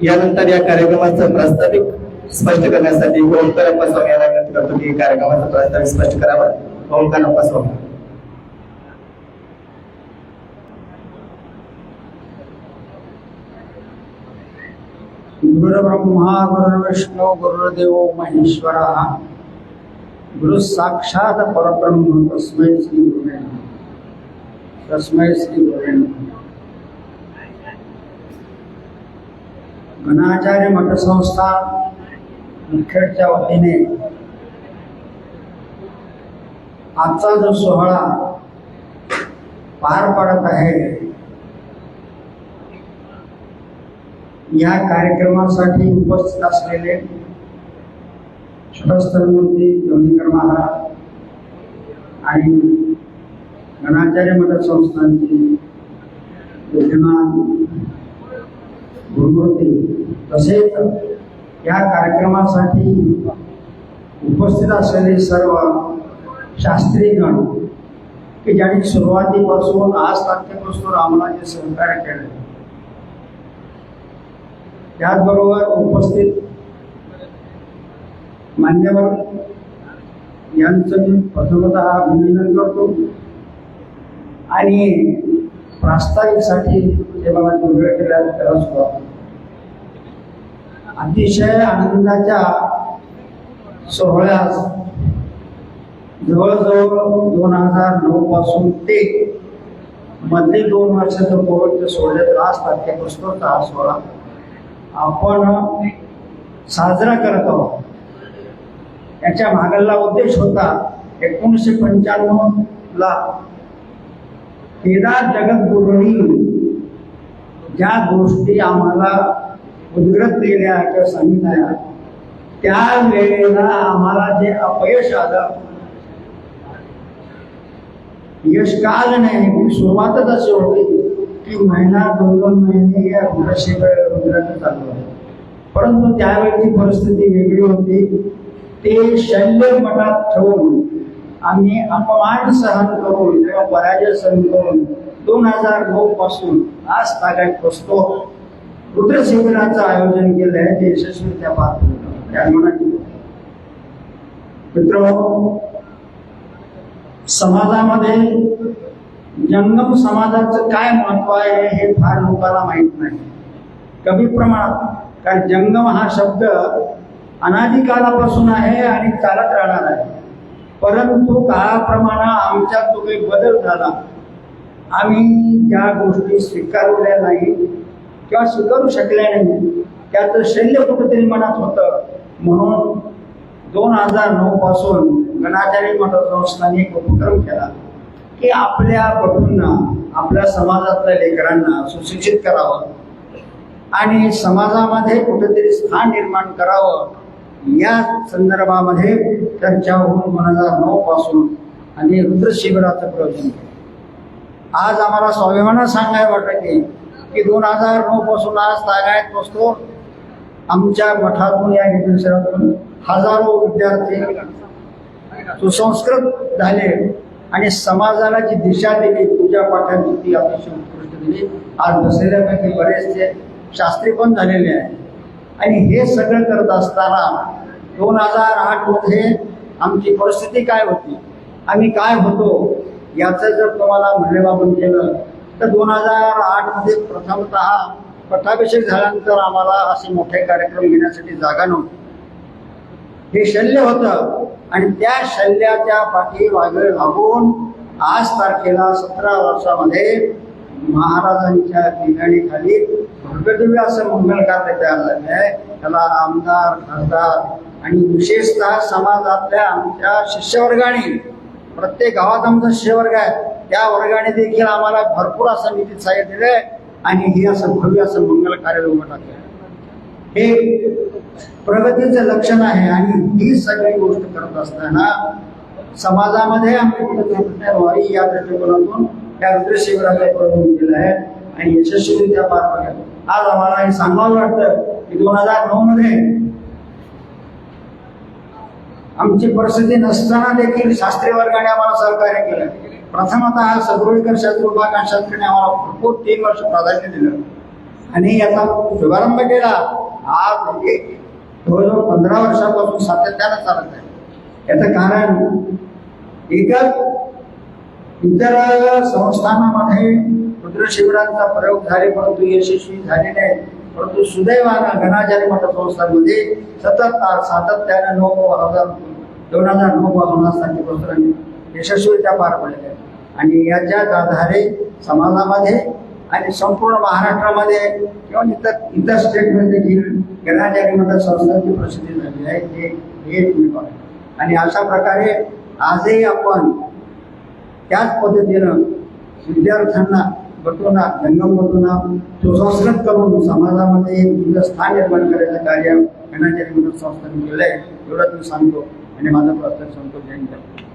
यानंतर या कार्यक्रमाचं प्रास्ताविक स्पष्ट करण्यासाठी ओमकार अप्पा स्वामी यांना विनंती करतो की कार्यक्रमाचं प्रास्ताविक स्पष्ट करावं. ओमकार अप्पा स्वामी गुरुर्ब्रह्मा गुरुर्विष्णू गुरुर्देव महेश्वर. गुरु साक्षात परब्रह्म तस्मै श्री गुरुवे तस्मै श्री गुरुवे अनाचार्य घनाचार्य मठसंस्था मुखेडच्या वतीने आजचा जो सोहळा पार पडत आहे या कार्यक्रमासाठी उपस्थित असलेले मूर्ती जोनीकर महाराज आणि गणाचार्य मठसंस्थांचे विद्यमान गुरुमूर्ती तसेच या कार्यक्रमासाठी उपस्थित असलेले सर्व शास्त्रीगण की ज्यांनी सुरुवातीपासून आज तारखेपासून आम्हाला जे सहकार्य केले त्याचबरोबर उपस्थित मान्यवर यांचं मी प्रथमत अभिनंदन करतो. आणि प्रास्ताविकसाठी हे मला जो वेळ त्याला सुरुवात अतिशय आनंदाच्या सोहळ्यास जवळजवळ दोन हजार नऊ पासून ते मधले दोन वर्षाचं कोविडचं सोहळ्यात तर आज तारखेपासूनचा हा सोहळा आपण साजरा करत आहोत. याच्या मागला उद्देश होता एकोणीसशे पंच्याण्णव ला केदार ज्या गोष्टी आम्हाला उद्गत केल्या किंवा सांगितल्या त्या वेळेला आम्हाला जे अपयश आलं यश काल नाही की सुरुवातच अशी होती की महिना दोन दोन महिने या रुद्रशिबिर रुद्राचं चालू आहे परंतु त्यावेळी परिस्थिती वेगळी होती. ते शल्य मठात ठेवून आम्ही अपमान सहन करून किंवा पराजय सहन करून दोन हजार नऊ पासून आज तागायत बसतो. रुद्रशिबिराचं आयोजन केलं आहे ते यशस्वीरित्या पार पडलं त्या मित्र समाजामध्ये जंगम समाजाचं काय महत्त्व आहे हे फार लोकांना माहीत नाही. कमी प्रमाणात कारण जंगम हा शब्द अनादिकालापासून आहे आणि चालत राहणार आहे. परंतु काळाप्रमाणे आमच्यात जो काही बदल झाला. आम्ही ज्या गोष्टी स्वीकारल्या नाही किंवा स्वीकारू शकल्या नाही त्याचं शल्य कुठेतरी मनात होतं. म्हणून दोन हजार नऊ पासून गणाचार्य मठ संस्थाने एक उपक्रम केला की आपल्या बटूंना आपल्या समाजातल्या लेकरांना सुशिक्षित करावं आणि समाजामध्ये कुठेतरी स्थान निर्माण करावं. या संदर्भामध्ये चर्चा होऊन दोन हजार नऊ पासून आणि रुद्र शिबिराचं प्रयोजन आज आम्हाला स्वाभिमानात सांगायला वाटतं की की दोन हजार नऊ पासून आज तागायत बसतो. आमच्या मठातून या विद्यार्थ्यातून हजारो विद्यार्थी सुसंस्कृत झाले आणि समाजाला जी दिशा दिली पूजा पाठांची ती अतिशय उत्कृष्ट दिली. आज बसलेल्यापैकी बरेचसे शास्त्री पण झालेले आहे आणि हे सगळं करत असताना दोन हजार आठमध्ये आमची परिस्थिती काय होती? आम्ही काय होतो? याचं जर तुम्हाला मूल्यमापन केलं तर दोन हजार आठमध्ये प्रथमत प्रथमतः पट्टाभिषेक झाल्यानंतर आम्हाला असे मोठे कार्यक्रम घेण्यासाठी जागा नव्हती. हे शल्य होतं आणि त्या शल्याच्या पाठी वागळ लागून आज तारखेला सतरा वर्षामध्ये महाराजांच्या ठिकाणीखाली भव्यदिव्य असं मंगल कार्य तयार झाले आहे त्याला आमदार खासदार आणि विशेषतः समाजातल्या आमच्या शिष्यवर्गाने प्रत्येक गावात आमचा शिष्यवर्ग आहे. त्या वर्गाने देखील आम्हाला भरपूर असं निधी सहाय्य आहे आणि हे असं भव्य असं मंगल कार्य उभं टाकलं हे प्रगतीचं लक्षण आहे आणि ही सगळी गोष्ट करत असताना समाजामध्ये आम्ही व्हावी या दृष्टिकोनातून या रुद्र शिबिराचं प्रबोधन केलं आहे. आणि यशस्वीरित्या पार पडलं. आज आम्हाला हे सांगावं वाटतं की दोन हजार नऊ मध्ये आमची परिस्थिती नसताना देखील शास्त्रीय वर्गाने आम्हाला सहकार्य केलं. प्रथमतः सदरुळीकर शास्त्री उपाकांत शास्त्रीने आम्हाला भरपूर तीन वर्ष प्राधान्य दिलं. आणि याचा शुभारंभ केला. आज म्हणजे जवळजवळ पंधरा वर्षापासून सातत्यानं चालत आहे. याचं कारण एकच इतर संस्थानामध्ये रुद्रशिबिरांचा प्रयोग झाले परंतु यशस्वी झाले नाही परंतु सुदैवानं घनाचारी मठ संस्थांमध्ये सतत सातत्याने नऊ हजार दोन हजार नऊ पासून असताना पुस्तकांनी यशस्वीरित्या पार पडलेल्या आहेत आणि याच्याच आधारे समाजामध्ये आणि संपूर्ण महाराष्ट्रामध्ये किंवा इतर इतर स्टेटमध्ये देखील गणाचारी मठ संस्थांची प्रसिद्धी झाली आहे हे हे तुम्ही पाहू आणि अशा प्रकारे आजही आपण त्याच पद्धतीनं विद्यार्थ्यांना बटवून जंगम तो सुसंस्कृत करून समाजामध्ये एक स्थान निर्माण करायचं कार्य गणाचारी मठ संस्थांनी केलं आहे एवढं मी सांगतो आणि माझा प्रस्ताव सांगतो जय